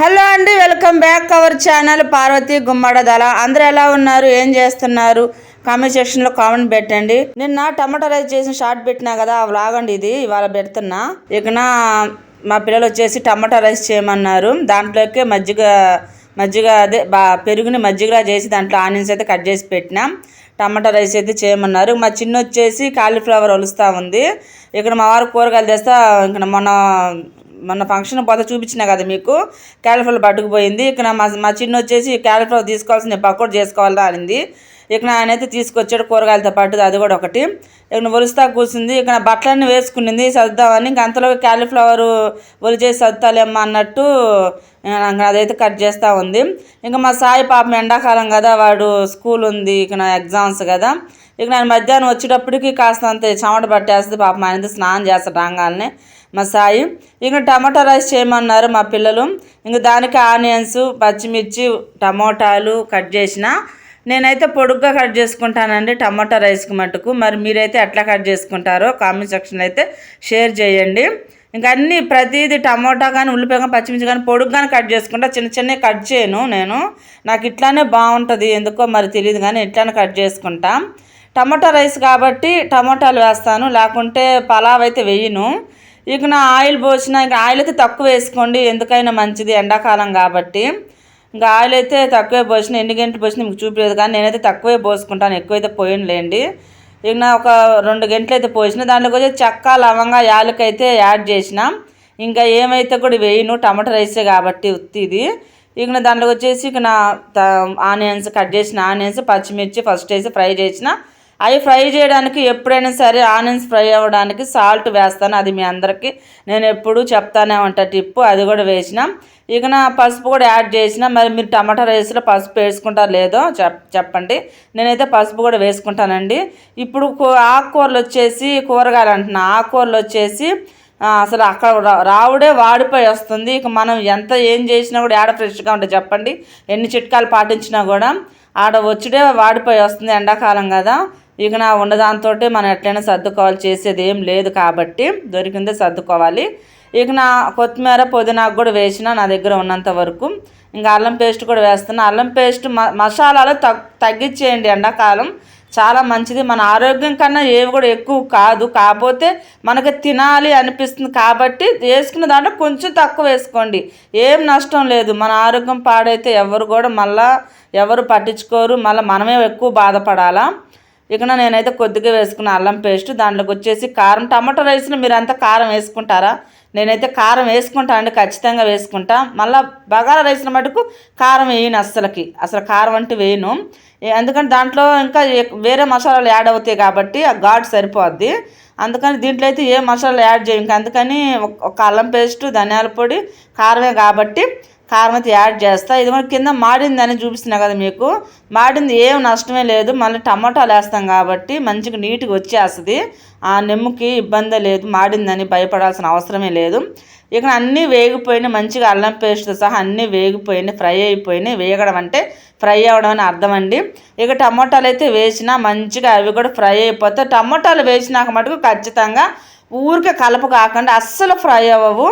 Hello అండి welcome back our channel Parvathi Gummada దళ. ఎలా ఉన్నారు? ఏం చేస్తున్నారు? కామెంట్ సెక్షన్లో కామెంట్ పెట్టండి. నిన్న టమాటా రైస్ చేసిన షార్ట్ పెట్టినా కదా ఆ ఇది ఇవాళ పెడుతున్నా. ఇక మా పిల్లలు వచ్చేసి టమాటా రైస్ చేయమన్నారు. దాంట్లోకి మజ్జిగ మజ్జిగ అదే బా పెరుగుని మజ్జిగలా చేసి దాంట్లో ఆనియన్స్ అయితే కట్ చేసి పెట్టినాం. టమాటా రైస్ అయితే చేయమన్నారు. మా చిన్న వచ్చేసి కాలీఫ్లవర్ వలుస్తూ ఉంది. ఇక్కడ మా వారు కూరగాయలు తెస్తా ఇక్కడ మొన్న మొన్న ఫంక్షన్ పోతే చూపించినా కదా మీకు? క్యాలిఫ్లవర్ పట్టుకుపోయింది ఇక్కడ మా మా చిన్న వచ్చేసి క్యాలిఫ్లవర్ తీసుకోవాల్సిన పకోడీ చేసుకోవాలా అనింది. ఇక్కడ ఆయన అయితే తీసుకొచ్చాడు కూరగాయలతో పాటు. అది కూడా ఒకటి. ఇక్కడ ఒలుస్తా కూర్చుంది. ఇక్కడ బట్టలన్నీ వేసుకునింది. సర్దామని ఇంక అంతలో క్యాలీఫ్లవర్ ఒలి చేసి సర్దాలేమ్మా అన్నట్టు అదైతే కట్ చేస్తూ ఉంది. ఇంకా మా సాయి పాపం ఎండాకాలం కదా. వాడు స్కూల్ ఉంది. ఇక్కడ ఎగ్జామ్స్ కదా. ఇక నేను మధ్యాహ్నం వచ్చేటప్పటికి కాస్త అంత చెమట పట్టేస్తుంది పాపం. ఇంత స్నానం చేస్తాడు రాగానే మా సాయి. ఇక టమాటా రైస్ చేయమన్నారు మా పిల్లలు. ఇంక దానికి ఆనియన్స్ పచ్చిమిర్చి టమోటాలు కట్ చేసిన. నేనైతే పొడుగ్గా కట్ చేసుకుంటానండి టమాటా రైస్కి మటుకు. మరి మీరైతే ఎట్లా కట్ చేసుకుంటారో కామెంట్ సెక్షన్ అయితే షేర్ చేయండి. ఇంకా అన్నీ ప్రతిదీ టమోటా కానీ ఉల్లిపాయ కానీ పచ్చిమిర్చి కానీ పొడుగ్గానే కట్ చేసుకుంటా. చిన్న చిన్నవి కట్ చేయను నేను. నాకు ఇట్లానే బాగుంటుంది. ఎందుకో మరి తెలియదు కానీ ఇట్లానే కట్ చేసుకుంటా. టమాటా రైస్ కాబట్టి టమోటాలు వేస్తాను లేకుంటే పలావ్ అయితే వేయను. ఇక నా ఆయిల్ పోసిన ఇక ఆయిల్ అయితే తక్కువ వేసుకోండి ఎందుకైనా మంచిది ఎండాకాలం కాబట్టి. ఇంకా ఆయిల్ అయితే తక్కువే పోసిన ఎన్ని గంటలు పోసిన మీకు చూపించలేదు కానీ నేనైతే తక్కువే పోసుకుంటాను ఎక్కువైతే పోయినలేండి. ఇక నా ఒక రెండు గంటలు అయితే పోసిన దాంట్లోకి వచ్చి చెక్క లవంగా అయితే యాడ్ చేసిన. ఇంకా ఏమైతే కూడా వేయను టమాటా రైసే కాబట్టి ఉత్తిది. ఇక నా దాంట్లోకి వచ్చేసి ఇక నా ఆనియన్స్ కట్ చేసిన ఆనియన్స్ పచ్చిమిర్చి ఫస్ట్ వేసి ఫ్రై చేసిన అవి ఫ్రై చేయడానికి ఎప్పుడైనా సరే ఆనియన్స్ ఫ్రై అవ్వడానికి సాల్ట్ వేస్తాను. అది మీ అందరికీ నేను ఎప్పుడు చెప్తానే ఉంటా టిప్పు. అది కూడా వేసిన. ఇక నా పసుపు కూడా యాడ్ చేసిన. మరి మీరు టమాటా రైస్లో పసుపు వేసుకుంటారు లేదో చెప్ చెప్పండి. నేనైతే పసుపు కూడా వేసుకుంటానండి. ఇప్పుడు కూ- ఆకుకూరలు వచ్చేసి కూరగాయలు అంటున్నా. ఆకుకూరలు వచ్చేసి అసలు అక్కడ రావుడే వాడిపోయి వస్తుంది. ఇక మనం ఎంత ఏం చేసినా కూడా ఆడ ఫ్రెష్గా ఉంటుంది చెప్పండి. ఎన్ని చిట్కాలు పాటించినా కూడా ఆడ వచ్చుడే వాడిపోయి వస్తుంది ఎండాకాలం కదా. ఇక నా ఉన్నదాంతో మనం ఎట్లయినా సర్దుకోవాలి చేసేది ఏం లేదు కాబట్టి దొరికిందే సర్దుకోవాలి. ఇక నా కొత్తిమీర పుదీనాకు కూడా వేసిన నా దగ్గర ఉన్నంత వరకు. ఇంకా అల్లం పేస్ట్ కూడా వేస్తున్నా. అల్లం పేస్ట్ మ మసాలాలు తగ్ తగ్గించేయండి ఎండాకాలం. చాలా మంచిది. మన ఆరోగ్యం కన్నా ఏవి కూడా ఎక్కువ కాదు. కాకపోతే మనకి తినాలి అనిపిస్తుంది కాబట్టి వేసుకున్న దాంట్లో కొంచెం తక్కువ వేసుకోండి. ఏం నష్టం లేదు. మన ఆరోగ్యం పాడైతే ఎవరు కూడా మళ్ళా ఎవరు పట్టించుకోరు. మళ్ళీ మనమే ఎక్కువ బాధపడాలా. ఇక్కడ నేనైతే కొద్దిగా వేసుకున్న అల్లం పేస్ట్ దాంట్లోకి వచ్చేసి కారం. టమాటో రైస్లో మీరు అంతా కారం వేసుకుంటారా? నేనైతే కారం వేసుకుంటా అండి ఖచ్చితంగా వేసుకుంటా. మళ్ళీ బగారా రైస్ని మటుకు కారం వేయను అస్సలకి. అసలు కారం అంటే వేయను. ఎందుకంటే దాంట్లో ఇంకా వేరే మసాలాలు యాడ్ అవుతాయి కాబట్టి ఆ ఘాట్ సరిపోద్ది. అందుకని దీంట్లో అయితే ఏ మసాలాలు యాడ్ చేయం. అందుకని ఒక- ఒక అల్లం పేస్ట్ ధనియాల పొడి కారమే కాబట్టి కారం అయితే యాడ్ చేస్తా. ఇది మన కింద మాడిందని చూపిస్తున్నా కదా మీకు. మాడింది ఏం నష్టమే లేదు. మళ్ళీ టమాటాలు వేస్తాం కాబట్టి మంచిగా నీట్గా వచ్చేస్తుంది. ఆ నెమ్ముకి ఇబ్బంది లేదు. మాడిందని భయపడాల్సిన అవసరమే లేదు. ఇక అన్నీ వేగిపోయినాయి. మంచిగా అల్లం పేస్ట్తో సహా అన్నీ వేగిపోయినాయి. ఫ్రై అయిపోయినాయి. వేగడం అంటే ఫ్రై అవ్వడం అని అర్థం అండి. ఇక టమోటాలు అయితే వేసినా మంచిగా అవి కూడా ఫ్రై అయిపోతాయి. టమోటాలు వేసినాక మటుకు ఖచ్చితంగా ఊరికే కలప కాకుండా అస్సలు ఫ్రై అవ్వవు.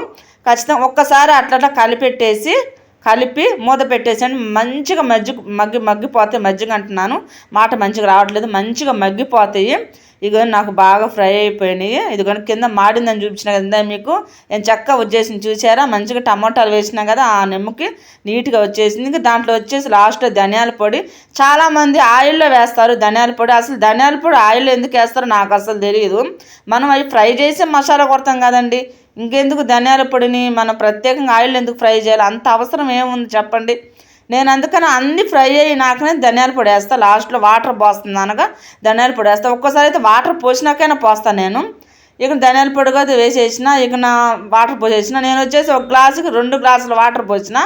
ఖచ్చితంగా ఒక్కసారి అట్లా అట్లా కలిపెట్టేసి కలిపి మూత పెట్టేసండి మంచిగా మజ్జి మగ్గి మగ్గిపోతాయి మజ్జిగ అంటున్నాను. మాట మంచిగా రావట్లేదు. మంచిగా మగ్గిపోతాయి. ఇదిగో నాకు బాగా ఫ్రై అయిపోయినాయి. ఇదిగో కింద మాడిందని చూపించిన కదా మీకు. నేను చక్కగా వచ్చేసింది చూసారా? మంచిగా టమాటాలు వేసినా కదా ఆ నిమ్మకి నీట్గా వచ్చేసింది. ఇంకా దాంట్లో వచ్చేసి లాస్ట్లో ధనియాల పొడి. చాలామంది ఆయిల్లో వేస్తారు ధనియాల పొడి. అసలు ధనియాల పొడి ఆయిల్లో ఎందుకు వేస్తారో నాకు అసలు తెలియదు మనం అవి ఫ్రై చేసి మసాలా కొడతాం కదండి. ఇంకెందుకు ధనియాల పొడిని మనం ప్రత్యేకంగా ఆయిల్ ఎందుకు ఫ్రై చేయాలి? అంత అవసరం ఏముంది చెప్పండి. నేను అందుకని అన్ని ఫ్రై అయినాకనే ధనియాల పొడి వేస్తా. లాస్ట్లో వాటర్ పోస్తుంది అనగా ధనియాల పొడి వేస్తా. ఒక్కోసారి అయితే వాటర్ పోసినాకైనా పోస్తాను నేను. ఇక ధనియాల పొడిగా అది వేసేసిన ఇక నా వాటర్ పోసేసిన. నేను వచ్చేసి ఒక గ్లాసుకి రెండు గ్లాసులు వాటర్ పోసిన.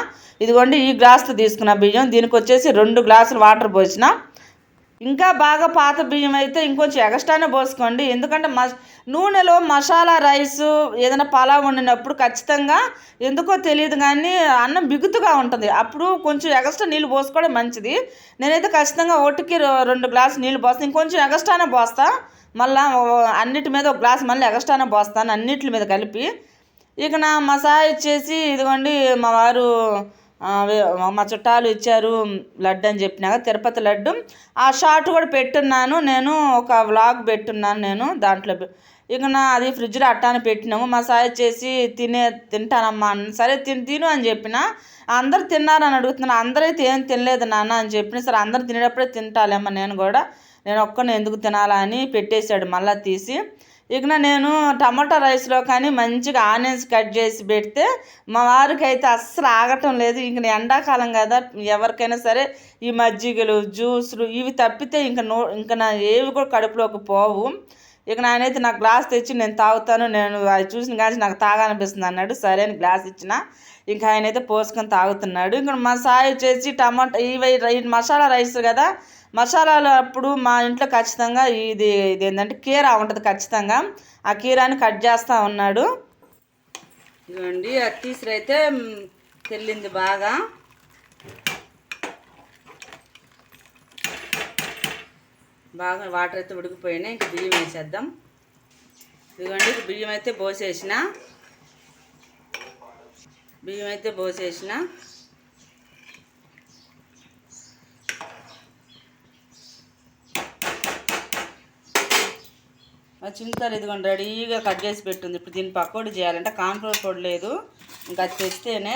ఇదిగోండి ఈ గ్లాసులు తీసుకున్న బియ్యం. దీనికి వచ్చేసి రెండు గ్లాసులు వాటర్ పోసిన. ఇంకా బాగా పాత బియ్యం అయితే ఇంకొంచెం ఎగస్ట్రానే పోసుకోండి. ఎందుకంటే మ నూనెలో మసాలా రైస్ ఏదైనా పలావ్ వండినప్పుడు ఖచ్చితంగా ఎందుకో తెలియదు కానీ అన్నం బిగుతుగా ఉంటుంది. అప్పుడు కొంచెం ఎగస్ట్రా నీళ్ళు పోసుకోవడం మంచిది. నేనైతే ఖచ్చితంగా ఒకటికి రెండు గ్లాసు నీళ్ళు పోస్తాను ఇంకొంచెం ఎగస్ట్రానే పోస్తా. మళ్ళీ అన్నిటి మీద ఒక గ్లాస్ మళ్ళీ ఎగస్ట్రానే పోస్తాను అన్నిటి మీద కలిపి. ఇక నా మసాజ్ ఇచ్చేసి ఇదిగోండి మా వారు మా చుట్టాలు ఇచ్చారు లడ్డు అని చెప్పినాక తిరుపతి లడ్డు. ఆ షార్ట్ కూడా పెట్టున్నాను నేను ఒక వ్లాగ్ పెట్టున్నాను నేను దాంట్లో. ఇక నా అది ఫ్రిడ్జ్లో అట్టానే పెట్టినాము. మా సాయి చేసి తినే తింటానమ్మా అన్న. సరే తిని తిను అని చెప్పిన. అందరు తిన్నారని అడుగుతున్నాను అందరైతే ఏం తినలేదు నాన్న అని చెప్పిన. సరే అందరు తినేటప్పుడే తింటాలేమ్మా నేను కూడా. నేను ఒక్కనే ఎందుకు తినాలా అని పెట్టేశాడు మళ్ళీ తీసి. ఇక నేను టమాటా రైస్లో కానీ మంచిగా ఆనియన్స్ కట్ చేసి పెడితే మా వారికి అయితే అస్సలు ఆగటం లేదు. ఇంక ఎండాకాలం కదా ఎవరికైనా సరే ఈ మజ్జిగలు జ్యూసులు ఇవి తప్పితే ఇంక నో ఇంక నా ఏవి కూడా కడుపులోకి పోవు. ఇక నాయనైతే నాకు గ్లాస్ తెచ్చి నేను తాగుతాను. నేను అది చూసిన కానీ నాకు తాగాలనిపిస్తుంది అన్నాడు. సరే అని గ్లాస్ ఇచ్చిన. ఇంకా ఆయన అయితే పోసుకొని తాగుతున్నాడు. ఇంకా మా సాయి వచ్చేసి టమాటా ఇవి రై- మసాలా రైస్ కదా మసాలాలు అప్పుడు మా ఇంట్లో ఖచ్చితంగా ఇది ఇది ఏంటంటే కీరా ఉంటుంది ఖచ్చితంగా. ఆ కీరాని కట్ చేస్తూ ఉన్నాడు. ఇదిగోండి అది తీసుకురైతే తెల్లింది బాగా. బాగా వాటర్ అయితే ఉడికిపోయినాయి ఇంక బియ్యం వేసేద్దాం. ఇదిగోండి బియ్యం అయితే పోసేసిన. బియ్యం అయితే పోసేసిన. మా చింతలు ఇదిగోండి రెడీగా కట్ చేసి పెట్టుంది. ఇప్పుడు దీన్ని పకోడీ చేయాలంటే కాన్ఫ్లోర్ పొడి లేదు. ఇంకా అది తెస్తేనే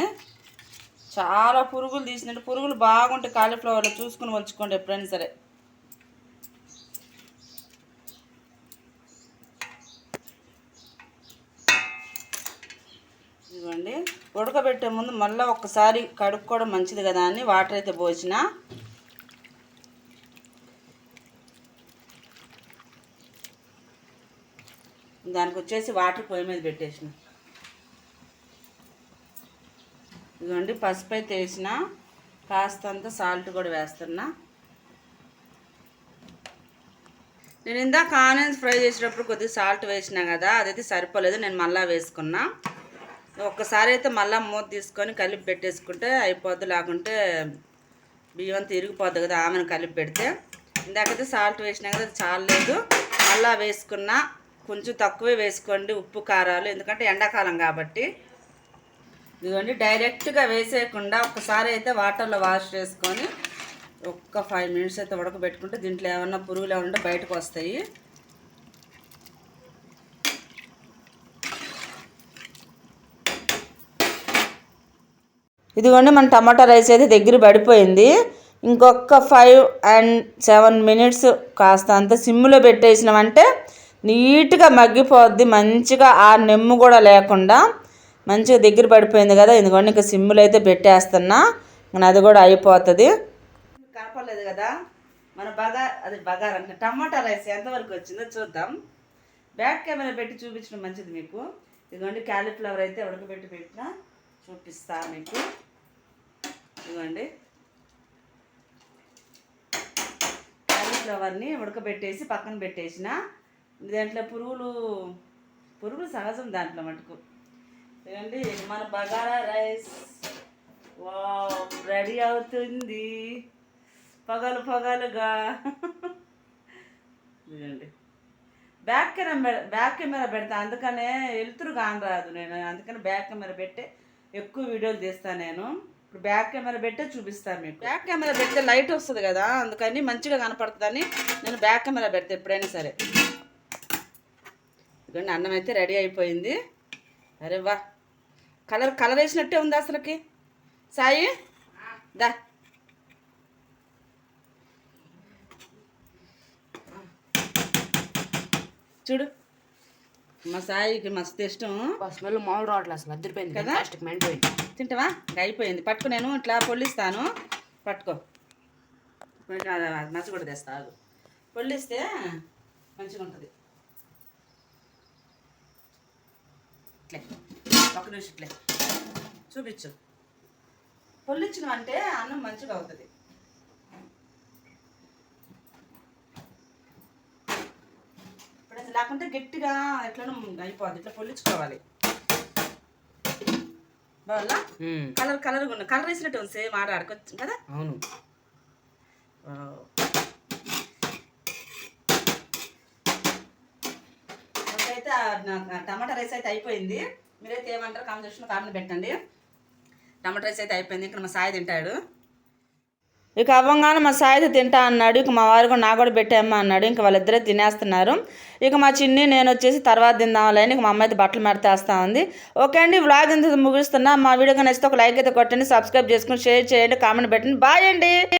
చాలా పురుగులు తీసినట్టు పురుగులు బాగుంటాయి కాలీఫ్లవర్లో చూసుకుని వచ్చుకోండి ఎప్పుడైనా సరే. ఇదిగోండి ఉడకబెట్టే ముందు మళ్ళీ ఒక్కసారి కడుక్కోవడం మంచిది కదా అని వాటర్ అయితే పోసిన. దానికి వచ్చేసి వాటర్ పొయ్యి మీద పెట్టేసిన. ఇదిగోండి పసుపు అయితే వేసిన కాస్తంత సాల్ట్ కూడా వేస్తున్నా. నేను ఇందాక ఆనియన్స్ ఫ్రై చేసేటప్పుడు కొద్దిగా సాల్ట్ వేసినా కదా అదైతే సరిపోలేదు నేను మళ్ళీ వేసుకున్నా. ఒక్కసారి అయితే మళ్ళీ మూత తీసుకొని కలిపి పెట్టేసుకుంటే అయిపోద్ది లేకుంటే బియ్యం తిరిగిపోద్ది కదా ఆమెను కలిపి పెడితే. ఇందాకైతే సాల్ట్ వేసినా కదా అది చాలలేదు. మళ్ళీ వేసుకున్నా. కొంచెం తక్కువే వేసుకోండి ఉప్పు కారాలు. ఎందుకంటే ఎండాకాలం కాబట్టి. ఇదిగోండి డైరెక్ట్గా వేసేయకుండా ఒక్కసారి అయితే వాటర్లో వాష్ చేసుకొని ఒక్క ఫైవ్ మినిట్స్ అయితే ఉడకబెట్టుకుంటే దీంట్లో ఏమన్నా పురుగులు ఏమన్నా బయటకు వస్తాయి. ఇదిగోండి మన టమాటా రైస్ అయితే దగ్గర పడిపోయింది. ఇంకొక ఫైవ్ అండ్ సెవెన్ మినిట్స్ కాస్త అంత సిమ్లో పెట్టేసినామంటే నీట్గా మగ్గిపోద్ది మంచిగా ఆ నెమ్ము కూడా లేకుండా మంచిగా దగ్గర పడిపోయింది కదా ఇదిగోండి ఇంకా సిమ్లో అయితే పెట్టేస్తున్నా అది కూడా అయిపోతుంది. కనపడలేదు కదా మన బగార్ అది బగార్ అంటే టమాటా రైస్ ఎంతవరకు వచ్చిందో చూద్దాం. బ్యాక్ కెమెరా పెట్టి చూపించడం మంచిది మీకు. ఇదిగోండి క్యాలీఫ్లవర్ అయితే ఉడకబెట్టి పెట్టిన చూపిస్తా మీకు. ఇదిగోండి. క్యాలీఫ్లవర్ని ఉడకబెట్టేసి పక్కన పెట్టేసిన. దాంట్లో పురుగులు పురుగులు సహజం దాంట్లో మటుకు. ఏమండి మన బగారా రైస్ వా రెడీ అవుతుంది. పగలు పగలుగా. ఇదండి బ్యాక్ కెమెరా బ్యాక్ కెమెరా పెడతా అందుకనే వెళ్తురు కాని రాదు నేను. అందుకని బ్యాక్ కెమెరా పెట్టే ఎక్కువ వీడియోలు తీస్తాను నేను. ఇప్పుడు బ్యాక్ కెమెరా పెట్టే చూపిస్తాను మీకు. బ్యాక్ కెమెరా పెడితే లైట్ వస్తుంది కదా అందుకని మంచిగా కనపడుతుందని నేను బ్యాక్ కెమెరా పెడతా ఎప్పుడైనా సరే. ఇదిగోండి అన్నం అయితే రెడీ అయిపోయింది. అరే వా. కలర్ కలర్ వేసినట్టే ఉంది అసలుకి. సాయి దా. చూడు. మా సాయికి మస్తు ఇష్టం. స్మెల్ మామూలు రావట్లేదు అసలు అద్దరిపోయింది కదా? మెండిపోయింది. తింటావా? అయిపోయింది. పట్టుకో నేను ఇట్లా పొల్లిస్తాను. పట్టుకో. మచ్చ కూడా తెస్తా. పొల్లిస్తే మంచిగా ఉంటుంది ఇట్లే. ఒక నిమిషం ఇట్లే. చూపించు. పొల్లించడం అంటే అన్నం మంచిగా అవుతుంది. ఇప్పుడు లేకుంటే గట్టిగా ఎట్లనో అయిపోద్ది. ఇట్లా పొల్లించుకోవాలి. బాగా కలర్ కలర్ ఉన్న. కలర్ వేసినట్టు ఉంది సేమ్ ఆడ ఆడుకోవచ్చు కదా? అవును. అయితే టమాటా రైస్ అయితే అయిపోయింది. మీరైతే ఏమంటారు కామెంట్ సెక్షన్లో కామెంట్ పెట్టండి. టమాటా రైస్ అయితే అయిపోయింది. ఇక్కడ మా సాయి తింటాడు. ఇక అవ్వంగానే మా సాయితో తింటా అన్నాడు. ఇక మా వారు కూడా నా కూడా పెట్టామ్మా అన్నాడు. ఇంక వాళ్ళిద్దరే తినేస్తున్నారు. ఇక మా చిన్ని నేను వచ్చేసి తర్వాత తిందాంలే ఇక మా అమ్మ అయితే బట్టలు మెడతేస్తా ఉంది. ఓకే అండి వ్లాగ్ ఇంత ముగిస్తున్నా. మా వీడియో నచ్చితే ఒక లైక్ అయితే కొట్టండి సబ్స్క్రైబ్ చేసుకుని షేర్ చేయండి కామెంట్ పెట్టండి. బాయ్ అండి.